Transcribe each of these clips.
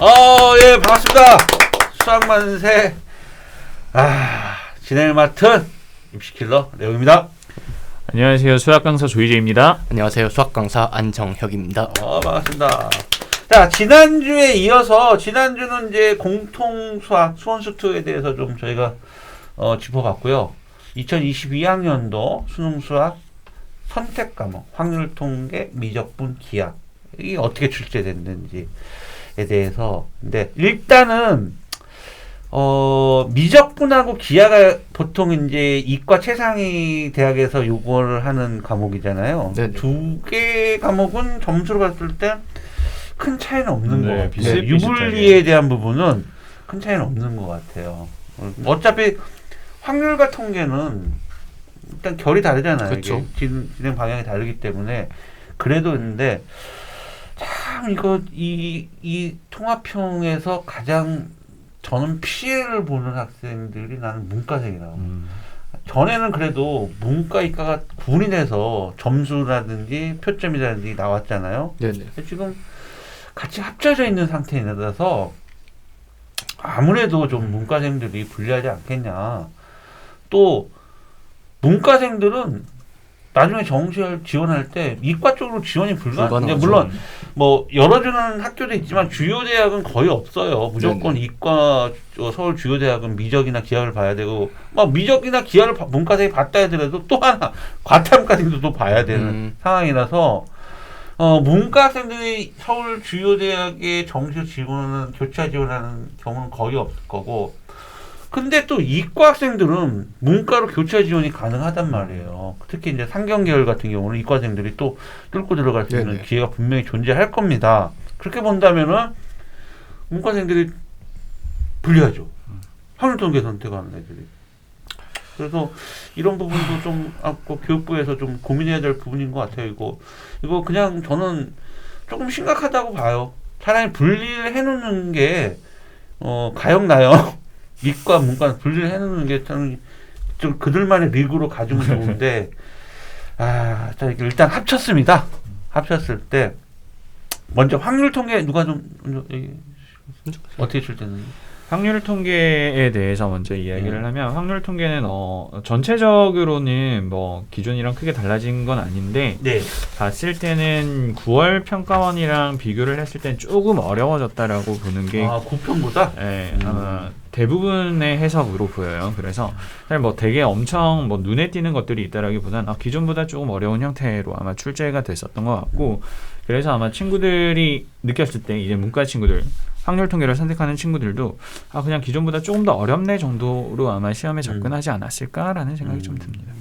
어, 예, 반갑습니다. 수학만세. 아, 진행을 맡은 입시킬러 레오입니다. 안녕하세요. 수학 강사 조희재입니다. 안녕하세요. 수학 강사 안정혁입니다. 어, 반갑습니다. 자, 지난주에 이어서, 지난주는 이제 공통 수학, 수원수투에 대해서 좀 저희가 어, 짚어봤고요. 2022학년도 수능 수학 선택 과목, 확률 통계, 미적분, 기하. 이게 어떻게 출제됐는지에 대해서. 근데 일단은, 어, 미적분하고 기하가 보통 이제 이과 최상위 대학에서 요구를 하는 과목이잖아요. 네네. 두개 과목은 점수로 봤을 때 큰 차이는 없는 네, 것 같아요. 비슷- 유불리에 비슷하게. 대한 부분은 큰 차이는 없는 것 같아요. 어, 어차피 확률과 통계는 일단 결이 다르잖아요. 그쵸. 이게 진, 진행 방향이 다르기 때문에 그래도 있는데 참 이거 이, 이 통합형에서 가장 저는 피해를 보는 학생들이 나는 문과생이라고. 음. 전에는 그래도 문과 이과가 구분이 돼서 점수라든지 표점이라든지 나왔잖아요. 네네. 지금 같이 합쳐져 있는 상태라서 아무래도 좀 문과생들이 불리하지 않겠냐. 또 문과생들은 나중에 정시를 지원할 때 이과 쪽으로 지원이 불가. 이제 불가능하죠. 물론 뭐 열어주는 학교도 있지만 주요 대학은 거의 없어요. 무조건 이과 어, 서울 주요 대학은 미적이나 기하를 봐야 되고 막 미적이나 기하를 봐- 문과생이 봤다 하더라도 또 하나 과탐까지도 또 봐야 되는 음. 상황이라서 어, 문과 학생들이 서울 주요 대학에 정시 지원하는 교차 지원하는 경우는 거의 없을 거고 근데 또 이과 학생들은 문과로 교차 지원이 가능하단 말이에요. 특히 이제 상경 계열 같은 경우는 이과생들이 또 뚫고 들어갈 수 있는 네네. 기회가 분명히 존재할 겁니다. 그렇게 본다면은 문과생들이 불리하죠. 확률통계 선택하는 애들이. 그래서 이런 부분도 좀 아까 교육부에서 좀 고민해야 될 부분인 것 같아요. 이거 이거 그냥 저는 조금 심각하다고 봐요. 차라리 분리를 해놓는 게 어, 가역나요. 미과 문과 분리를 해놓는 게 저는 좀 그들만의 리그로 가지면 좋은데 아, 일단 합쳤습니다. 합쳤을 때 먼저 확률 통계 누가 좀? 어떻게 출제는? 확률 통계에 대해서 먼저 이야기를 음. 하면 확률 통계는 어, 전체적으로는 뭐 기존이랑 크게 달라진 건 아닌데 네. 봤을 때는 9월 평가원이랑 비교를 했을 땐 조금 어려워졌다라고 보는 게 아, 9편보다? 예, 음. 아마 대부분의 해석으로 보여요. 그래서 사실 뭐 되게 엄청 뭐 눈에 띄는 것들이 있다라기보다는 아, 기존보다 조금 어려운 형태로 아마 출제가 됐었던 것 같고 그래서 아마 친구들이 느꼈을 때 이제 문과 친구들 확률 통계를 선택하는 친구들도 아 그냥 기존보다 조금 더 어렵네 정도로 아마 시험에 접근하지 않았을까라는 생각이 좀 듭니다.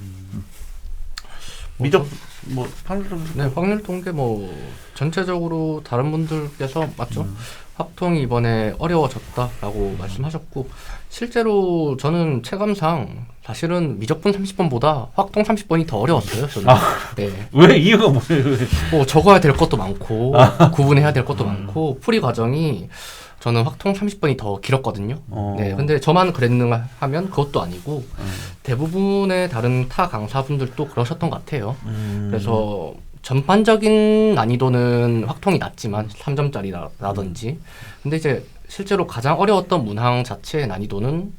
미적 뭐 확률 통계 네, 확률 통계 뭐 전체적으로 다른 분들께서 맞죠? 음. 확통이 이번에 어려워졌다라고 말씀하셨고 실제로 저는 체감상 사실은 미적분 30번보다 확통 30번이 더 어려웠어요. 저는. 아. 네. 왜 이유가 뭐예요? 뭐 적어야 될 것도 많고 아. 구분해야 될 것도 음. 많고 풀이 과정이 저는 확통 30번이 더 길었거든요. 어. 네, 근데 저만 그랬는가 하면 그것도 아니고 음. 대부분의 다른 타 강사분들도 그러셨던 것 같아요. 음. 그래서 전반적인 난이도는 확통이 낮지만 3점짜리라든지 근데 이제 실제로 가장 어려웠던 문항 자체의 난이도는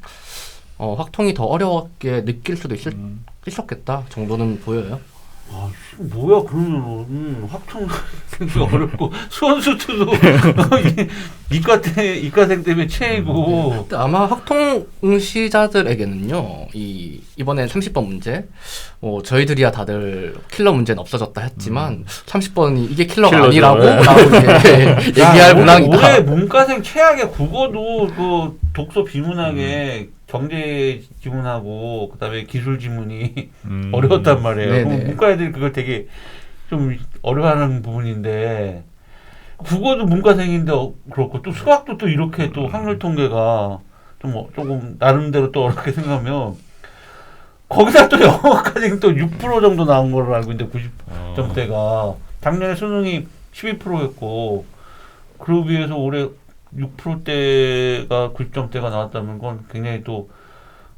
어, 확통이 더 어려웠게 느낄 수도 있을, 음. 있었겠다 정도는 보여요. 아, 씨, 뭐야 그러면은 음, 합청 어렵고 수원수투도 이과 때 이과생 때문에 체이고 근데 아마 확통 응시자들에게는요, 이 이번에 30번 문제, 뭐 저희들이야 다들 킬러 문제는 없어졌다 했지만 30번이 이게 킬러가 킬러죠. 아니라고 네. 나오게 얘기할 문항이다. 올해 문과생 최악의 국어도 그 독서 비문학에 경제 지문하고 그다음에 기술 지문이 음. 어려웠단 말이에요. 네네. 문과 애들이 그걸 되게 좀 어려워하는 부분인데 국어도 문과생인데 어, 그렇고 또 수학도 또 이렇게 또 확률 통계가 좀 어- 조금 나름대로 또 어렵게 생각하면 거기다 또 영어까지 또 6% 정도 나온 걸로 알고 있는데 90 어. 점대가 작년에 수능이 12%였고 그러고 비해서 올해 6%대가 90점대가 나왔다는 건 굉장히 또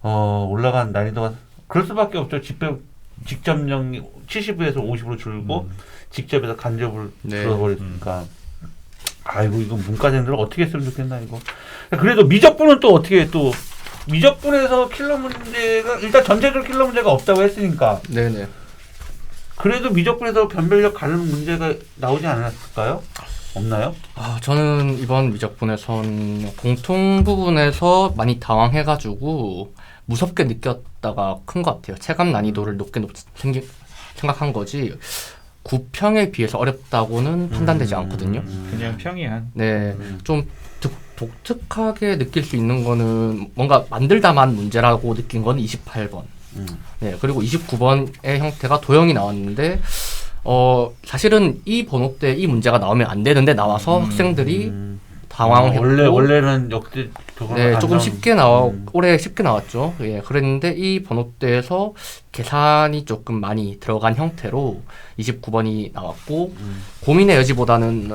어, 올라간 난이도가 그럴 수밖에 없죠. 직접 직접령 70에서 50으로 줄고 음. 직접에서 간접을 네. 줄어버리니까 아이고 이거 문과생들 어떻게 했으면 좋겠나 이거. 그래도 미적분은 또 어떻게 또 미적분에서 킬러 문제가 일단 전체적으로 킬러 문제가 없다고 했으니까 네네. 그래도 미적분에서 변별력 가는 문제가 나오지 않았을까요? 없나요? 아, 저는 이번 미적분에선 공통 부분에서 많이 당황해가지고 무섭게 느꼈다가 큰 것 같아요. 체감 난이도를 높게 높, 생기, 생각한 거지 구평에 비해서 어렵다고는 판단되지 않거든요. 음. 그냥 평이한. 네, 음. 좀 독, 독특하게 느낄 수 있는 거는 뭔가 만들다만 문제라고 느낀 건 28번. 음. 네, 그리고 29번의 형태가 도형이 나왔는데, 어, 사실은 이 번호 때 이 문제가 나오면 안 되는데 나와서 학생들이 음. 당황했고, 원래 원래는 역대 저거는 네, 안 조금 나온- 쉽게 나와, 음. 올해 쉽게 나왔죠. 예, 그랬는데 이 번호대에서 계산이 조금 많이 들어간 형태로 29번이 나왔고, 음. 고민의 여지보다는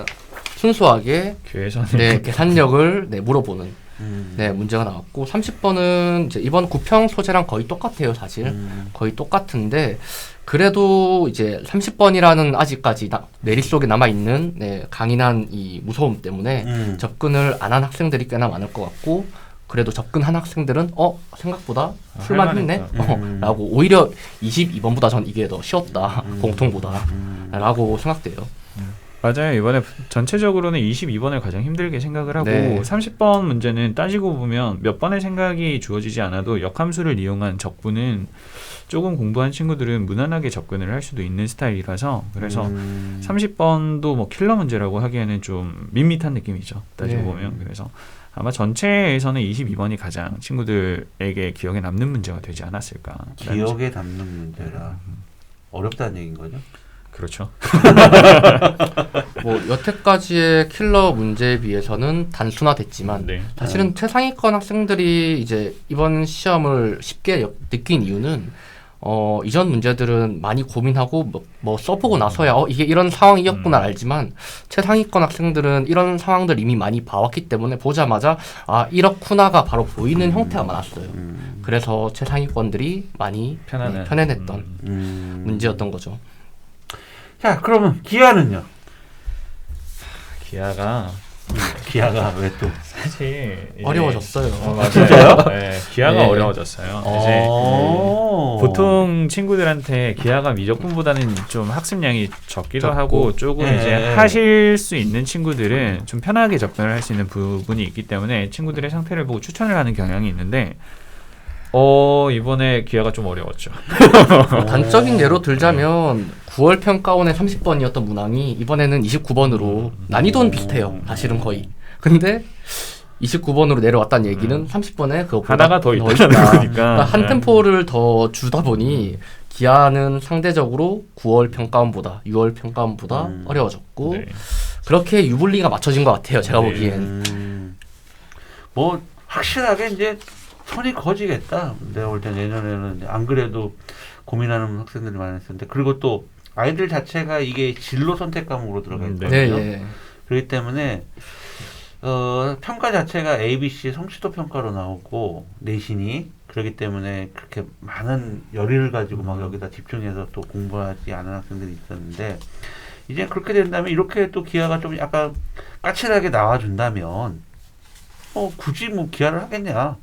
순수하게 교회에서는 네, 계산력을 네, 물어보는 음. 네, 문제가 나왔고, 30번은 이제 이번 구평 소재랑 거의 똑같아요, 사실. 음. 거의 똑같은데 그래도 이제 30번이라는 아직까지 나, 내릿속에 남아 있는 네, 강인한 이 무서움 때문에 음. 접근을 안 한 학생들이 꽤나 많을 것 같고 그래도 접근한 학생들은 어 생각보다 아, 풀만 했네 할만했다. 어, 음. 라고 오히려 22번보다 전 이게 더 쉬웠다 음. 공통보다 음. 라고 생각돼요 맞아요. 이번에 전체적으로는 22번을 가장 힘들게 생각을 하고 네. 30번 문제는 따지고 보면 몇 번의 생각이 주어지지 않아도 역함수를 이용한 적분은 조금 공부한 친구들은 무난하게 접근을 할 수도 있는 스타일이라서 그래서 음. 30번도 뭐 킬러 문제라고 하기에는 좀 밋밋한 느낌이죠. 따지고 네. 보면 그래서 아마 전체에서는 22번이 가장 친구들에게 기억에 남는 문제가 되지 않았을까. 기억에 남는 문제라 어렵다는 얘기인 거죠? 그렇죠. 뭐 여태까지의 킬러 문제에 비해서는 단순화됐지만 네. 사실은 최상위권 학생들이 이제 이번 시험을 쉽게 여- 느낀 이유는 어 이전 문제들은 많이 고민하고 뭐, 뭐 써보고 나서야 어 이게 이런 상황이었구나 음. 알지만 최상위권 학생들은 이런 상황들 이미 많이 봐왔기 때문에 보자마자 아 이렇구나가 바로 보이는 형태가 많았어요. 음. 그래서 최상위권들이 많이 편안한 네, 편안했던 음. 음. 문제였던 거죠. 자 그러면 기아는요? 기아가 기아가 왜 또? 사실 이제- 어려워졌어요. 어, 맞아요. 진짜요? 네, 기아가 네. 어려워졌어요. 이제 어. 보통 친구들한테 기아가 미적분보다는 좀 학습량이 적기도 적고. 하고 조금 예. 이제 하실 수 있는 친구들은 좀 편하게 접근을 할 수 있는 부분이 있기 때문에 친구들의 상태를 보고 추천을 하는 경향이 있는데 어 이번에 기아가 좀 어려웠죠. 단적인 예로 들자면 9월 평가원의 30번이었던 문항이 이번에는 29번으로 난이도는 비슷해요. 사실은 거의. 근데 29번으로 내려왔다는 얘기는 30번에 그거보다 하나가 더 있다는 있다. 거니까. 그러니까 한 네. 템포를 더 주다 보니 기아는 상대적으로 9월 평가원보다 6월 평가원보다 음. 어려워졌고 네. 그렇게 유불리가 맞춰진 것 같아요. 제가 네. 보기엔. 음. 뭐 확실하게 이제 손이 거지겠다. 내가 볼때 내년에는 안 그래도 고민하는 학생들이 많았었는데 그리고 또 아이들 자체가 이게 진로 선택 과목으로 들어가 음, 있거든요. 네, 예. 그렇기 때문에 어, 평가 자체가 A, B, C 성취도 평가로 나오고 내신이 그렇기 때문에 그렇게 많은 열의를 가지고 막 여기다 집중해서 또 공부하지 않은 학생들이 있었는데 이제 그렇게 된다면 이렇게 또 기아가 좀 약간 까칠하게 나와준다면 어 굳이 뭐 기아를 하겠냐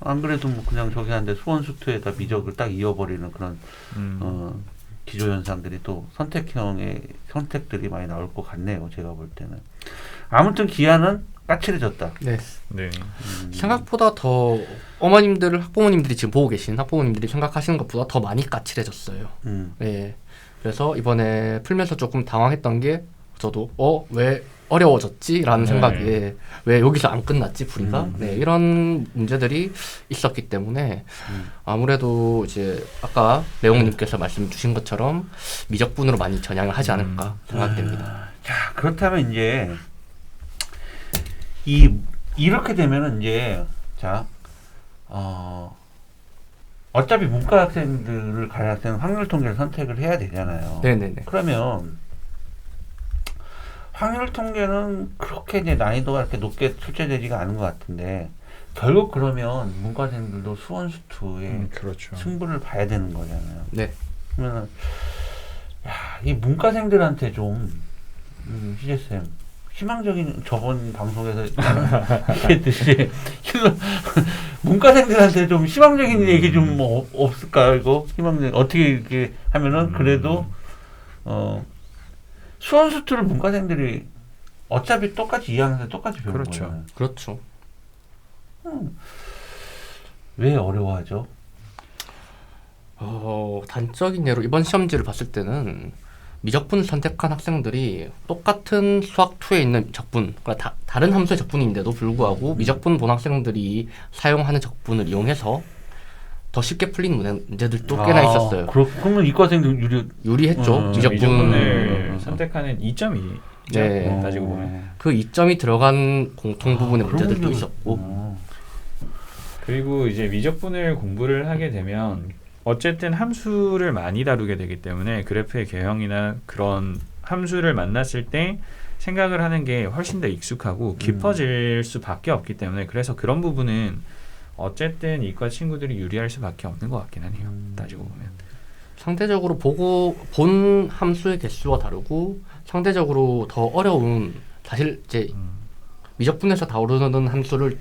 안 그래도 뭐 그냥 저기 한데 수원수투에다 미적을 딱 이어버리는 그런 음. 어, 기조 현상들이 또 선택형의 선택들이 많이 나올 것 같네요. 제가 볼 때는. 아무튼 기아는 까칠해졌다. 네. 네. 음, 생각보다 더 어머님들, 학부모님들이 지금 보고 계신 학부모님들이 생각하시는 것보다 더 많이 까칠해졌어요. 음, 예. 그래서 이번에 풀면서 조금 당황했던 게 저도 어 왜 어려워졌지라는 네. 생각에 왜 여기서 안 끝났지 불이가 음. 네 이런 문제들이 있었기 때문에 음. 아무래도 이제 아까 레옹님께서 말씀 주신 것처럼 미적분으로 많이 전향을 하지 않을까 생각됩니다. 아, 자 그렇다면 이제 이 이렇게 되면은 이제 자 어. 어차피 문과 학생들을 갈 학생은 확률 통계를 선택을 해야 되잖아요. 네네네. 그러면 확률 통계는 그렇게 이제 난이도가 이렇게 높게 출제되지가 않은 것 같은데 결국 그러면 문과생들도 수원 수투에 음, 그렇죠. 승부를 봐야 되는 거잖아요. 네. 그러면 야, 이 문과생들한테 좀 음, 희재 쌤 희망적인 저번 방송에서 힐러 문과생들한테 좀 희망적인 음. 얘기 좀 뭐 없을까요 이거 희망적 어떻게 이렇게 하면은 음. 그래도 어 수원 수투를 문과생들이 어차피 똑같이 2학년 똑같이 배우는 그렇죠. 거예요. 그렇죠. 왜 어려워하죠? 어, 단적인 예로 이번 시험지를 봤을 때는 미적분 선택한 학생들이 똑같은 수학 2에 있는 적분, 그러니까 다, 다른 함수의 적분인데도 불구하고 미적분 본 학생들이 사용하는 적분을 이용해서 더 쉽게 풀린 문제- 문제들도 꽤나 아, 있었어요. 그렇, 그러면 이과생들 유리 유리했죠. 음, 미적분. 미적분을 음. 선택하는 이점이 네. 따지고 보면 그 이점이 들어간 공통 부분의 아, 문제들도 있었고. 어. 그리고 이제 미적분을 공부를 하게 되면 어쨌든 함수를 많이 다루게 되기 때문에 그래프의 개형이나 그런 함수를 만났을 때 생각을 하는 게 훨씬 더 익숙하고 깊어질 수밖에 없기 때문에 그래서 그런 부분은 어쨌든 이과 친구들이 유리할 수밖에 없는 것 같긴 하네요. 음. 따지고 보면. 상대적으로 보고 본 함수의 개수가 다르고 상대적으로 더 어려운 사실 이제 음. 미적분에서 다루는 함수를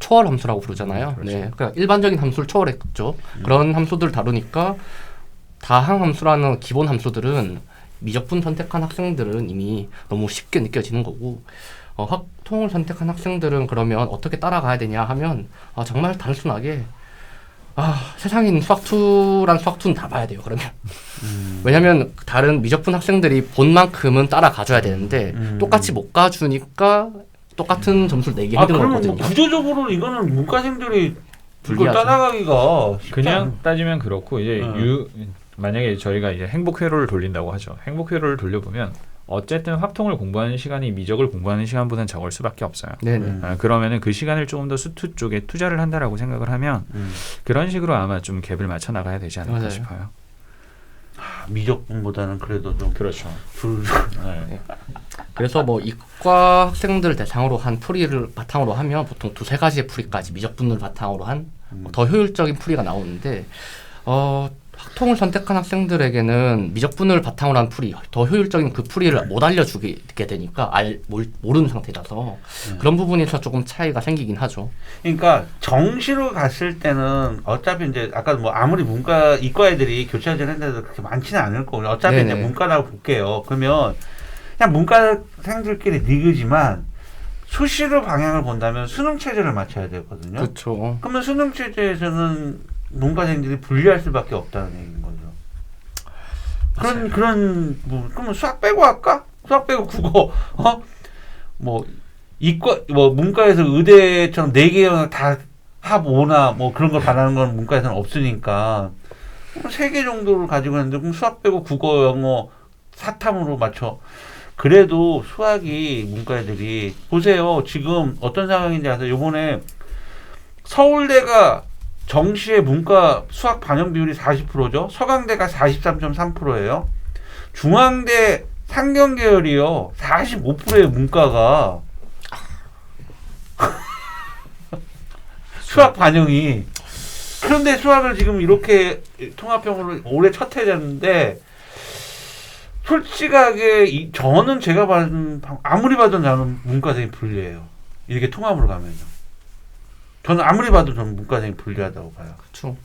초월 함수라고 부르잖아요. 그렇죠. 네, 그러니까 일반적인 함수를 초월했죠. 그런 함수들 다루니까 다항 함수라는 기본 함수들은 미적분 선택한 학생들은 이미 너무 쉽게 느껴지는 거고 어, 학통을 선택한 학생들은 그러면 어떻게 따라가야 되냐 하면 아, 정말 단순하게 아, 세상에 있는 수학 2란 수학 2는 다 봐야 돼요. 그러면 음. 왜냐면 다른 미적분 학생들이 본 만큼은 따라가줘야 되는데 음. 똑같이 못 가주니까 똑같은 점수를 내기 아 힘든 그러면 거거든요. 뭐 구조적으로 이거는 문과생들이 이걸 불리하죠. 따라가기가 쉽지 그냥 않- 따지면 그렇고 이제 음. 유 만약에 저희가 이제 행복 회로를 돌린다고 하죠. 행복 회로를 돌려보면 어쨌든 확통을 공부하는 시간이 미적을 공부하는 시간보다는 적을 수밖에 없어요. 네네. 음. 아, 그러면은 그 시간을 조금 더 수투 쪽에 투자를 한다라고 생각을 하면 음. 그런 식으로 아마 좀 갭을 맞춰 나가야 되지 않을까 맞아요. 싶어요. 아, 미적분보다는 그래도 좀 그렇죠. 줄. 네. 그래서 뭐 이과 학생들 대상으로 한 풀이를 바탕으로 하면 보통 두세 가지의 풀이까지 미적분을 바탕으로 한더 음. 효율적인 풀이가 나오는데 어, 학통을 선택한 학생들에게는 미적분을 바탕으로 한 풀이 더 효율적인 그 풀이를 못 알려주게 되니까 알 몰, 모르는 상태라서 네. 그런 부분에서 조금 차이가 생기긴 하죠. 그러니까 정시로 갔을 때는 어차피 이제 아까 뭐 아무리 문과 이과 애들이 교차전 했는데도 그렇게 많지는 않을 거고 어차피 이제 네네. 문과라고 볼게요. 그러면 그냥 문과생들끼리 리그지만 수시로 방향을 본다면 수능 체제를 맞춰야 되거든요. 그렇죠. 그러면 수능 체제에서는 문과생들이 불리할 수밖에 없다는 얘기인 거죠. 그런 그런 뭐 그러면 수학 빼고 할까? 수학 빼고 국어 어 뭐 이과 뭐 문과에서 의대처럼 네 개나 다합 5나 뭐 그런 걸 바라는 건 문과에서는 없으니까. 세 개 정도를 가지고 있는데 그럼 수학 빼고 국어 영어 사탐으로 맞춰. 그래도 수학이 문과 애들이 보세요. 지금 어떤 상황인지 아세요? 요번에 서울대가 정시의 문과 수학 반영 비율이 40%죠. 서강대가 43.3%예요. 중앙대 상경 계열이요. 45%의 문과가 수학 반영이 그런데 수학을 지금 이렇게 통합형으로 올해 첫 해였는데 솔직하게 이, 저는 제가 봐는 아무리 봐도 나는 문과생이 불리해요. 이렇게 통합으로 가면요. 저는 아무리 봐도 저는 문과생이 불리하다고 봐요. 그렇죠.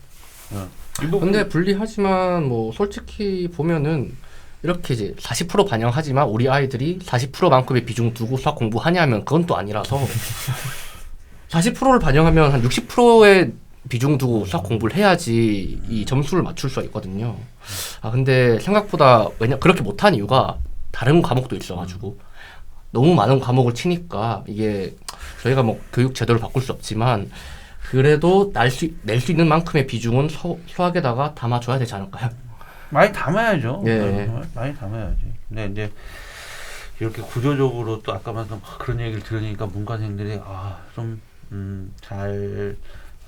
이 부분 근데 불리하지만 뭐 솔직히 보면은 이렇게 이제 40% 반영하지만 우리 아이들이 40%만큼의 비중 두고 수학 공부하냐면 그건 또 아니라서 40%를 반영하면 한 60%의 비중 두고 수학 공부를 해야지 이 점수를 맞출 수가 있거든요. 아 근데 생각보다 왜냐 그렇게 못한 이유가 다른 과목도 있어가지고 너무 많은 과목을 치니까 이게 저희가 뭐 교육 제도를 바꿀 수 없지만 그래도 낼수낼 수 있는 만큼의 비중은 수, 수학에다가 담아줘야 되지 않을까요? 많이 담아야죠. 예. 네, 많이 담아야지. 근데 이제 이렇게 구조적으로 또 아까 말씀 그런 얘기를 들으니까 문과생들이 아좀잘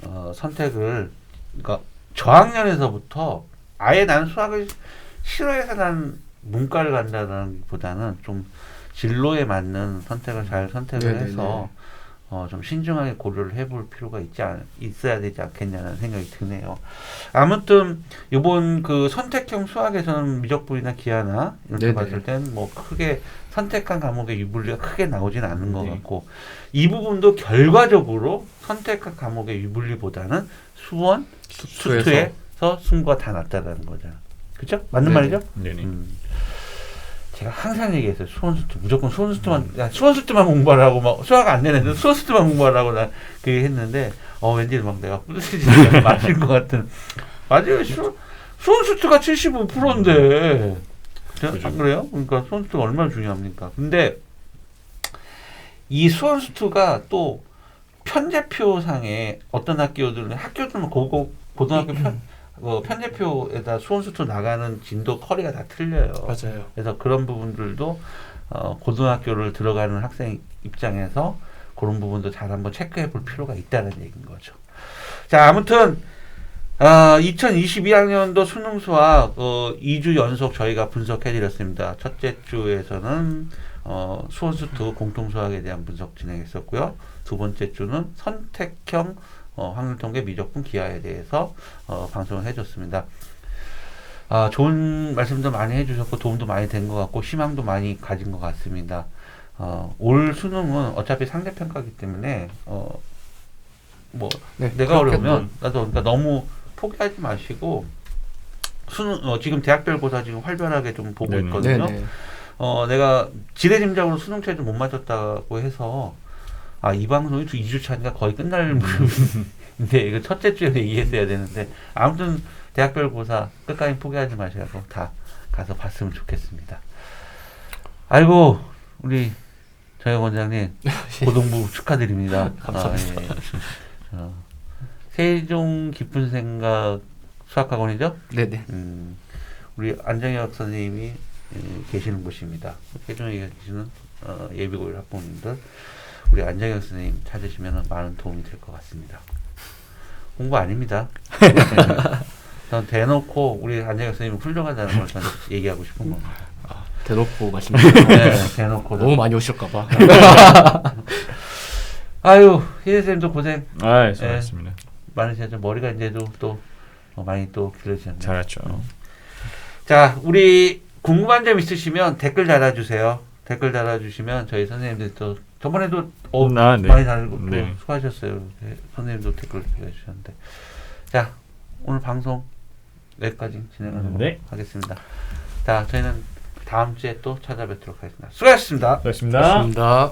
어, 선택을 그러니까 저학년에서부터 아예 난 수학을 싫어해서 난 문과를 간다는 보다는 좀 진로에 맞는 선택을 잘 선택을 네네네. 해서 어, 좀 신중하게 고려를 해볼 필요가 있지 않, 있어야 되지 않겠냐는 생각이 드네요. 아무튼 이번 그 선택형 수학에서는 미적분이나 기하나 이렇게 네네. 봤을 땐 뭐 크게 선택한 과목의 유불리가 크게 나오진 않는 것 네. 같고 이 부분도 결과적으로 선택한 과목의 유불리보다는 수원, 수투에서. 승부가 다 났다라는 거잖아. 그렇죠? 맞는 네네. 말이죠? 네네. 음. 제가 항상 얘기했어요. 수원수트 무조건 수원수트만 야, 수원수트만 공부하라고 막 수학 안 내는데 수원수트만 공부하라고 나 그게 했는데 어 왠지 막 내가 뿌듯해지는 맞을 것 같은 맞아요. 수, 수원수트가 75%인데 그죠. 안 그래요? 그러니까 수원수트가 얼마나 중요합니까? 근데 이 수원수트가 또 편제표상에 어떤 학교들은 학교들은 고고 고등학교 편 어, 편제표에다 수원수투 나가는 진도 커리가 다 틀려요. 맞아요. 그래서 그런 부분들도 어, 고등학교를 들어가는 학생 입장에서 그런 부분도 잘 한번 체크해 볼 필요가 있다는 얘기인 거죠. 자, 아무튼 아, 2022학년도 수능 수학 어, 2주 연속 저희가 분석해 드렸습니다. 첫째 주에서는 어, 수원수투 공통수학에 대한 분석 진행했었고요. 두 번째 주는 선택형 어, 확률통계 미적분 기하에 대해서 어, 방송을 해줬습니다. 아, 좋은 말씀도 많이 해주셨고 도움도 많이 된 것 같고 희망도 많이 가진 것 같습니다. 어, 올 수능은 어차피 상대평가기 때문에 어, 뭐 네, 내가 어려우면 나도 그러니까 너무 포기하지 마시고 수능 어, 지금 대학별 고사 지금 활발하게 좀 보고 네네. 있거든요. 네네. 어, 내가 지레짐작으로 수능 체제 못 맞췄다고 해서 아, 이 방송이 2주 차니까 거의 끝날 무렵인데 이거 첫째 주에 얘기했어야 되는데 아무튼 대학별 고사 끝까지 포기하지 마시고 다 가서 봤으면 좋겠습니다. 아이고 우리 정혁 원장님 고등부 축하드립니다. 감사합니다. 아, 예. 어, 세종 깊은 생각 수학학원이죠? 네네. 음, 우리 안정혁 선생님이 예, 계시는 곳입니다. 세종에 계시는 어, 예비고일 학부모님들 우리 안정혁 선생님 찾으시면 많은 도움이 될 것 같습니다. 공부 아닙니다. 네. 전 대놓고 우리 안정혁 선생님 훌륭하다는 걸 저는 얘기하고 싶은 겁니다. 대놓고 말씀드리면 네, 대놓고 너무 많이 오실까봐. 아유 희재 선생님도 고생 아, 수고하셨습니다. 많으시죠. 머리가 이제도 또 어, 많이 또 길어지셨네요. 잘했죠. 자, 우리 궁금한 점 있으시면 댓글 달아주세요. 댓글 달아주시면 저희 선생님들 또 저번에도 어, 아, 네. 많이 달고 또 네. 수고하셨어요. 네, 선생님도 댓글 달아주셨는데 자 오늘 방송 여기까지 진행하도록 네. 하겠습니다. 자 저희는 다음 주에 또 찾아뵙도록 하겠습니다. 수고하셨습니다. 수고하셨습니다. 고맙습니다.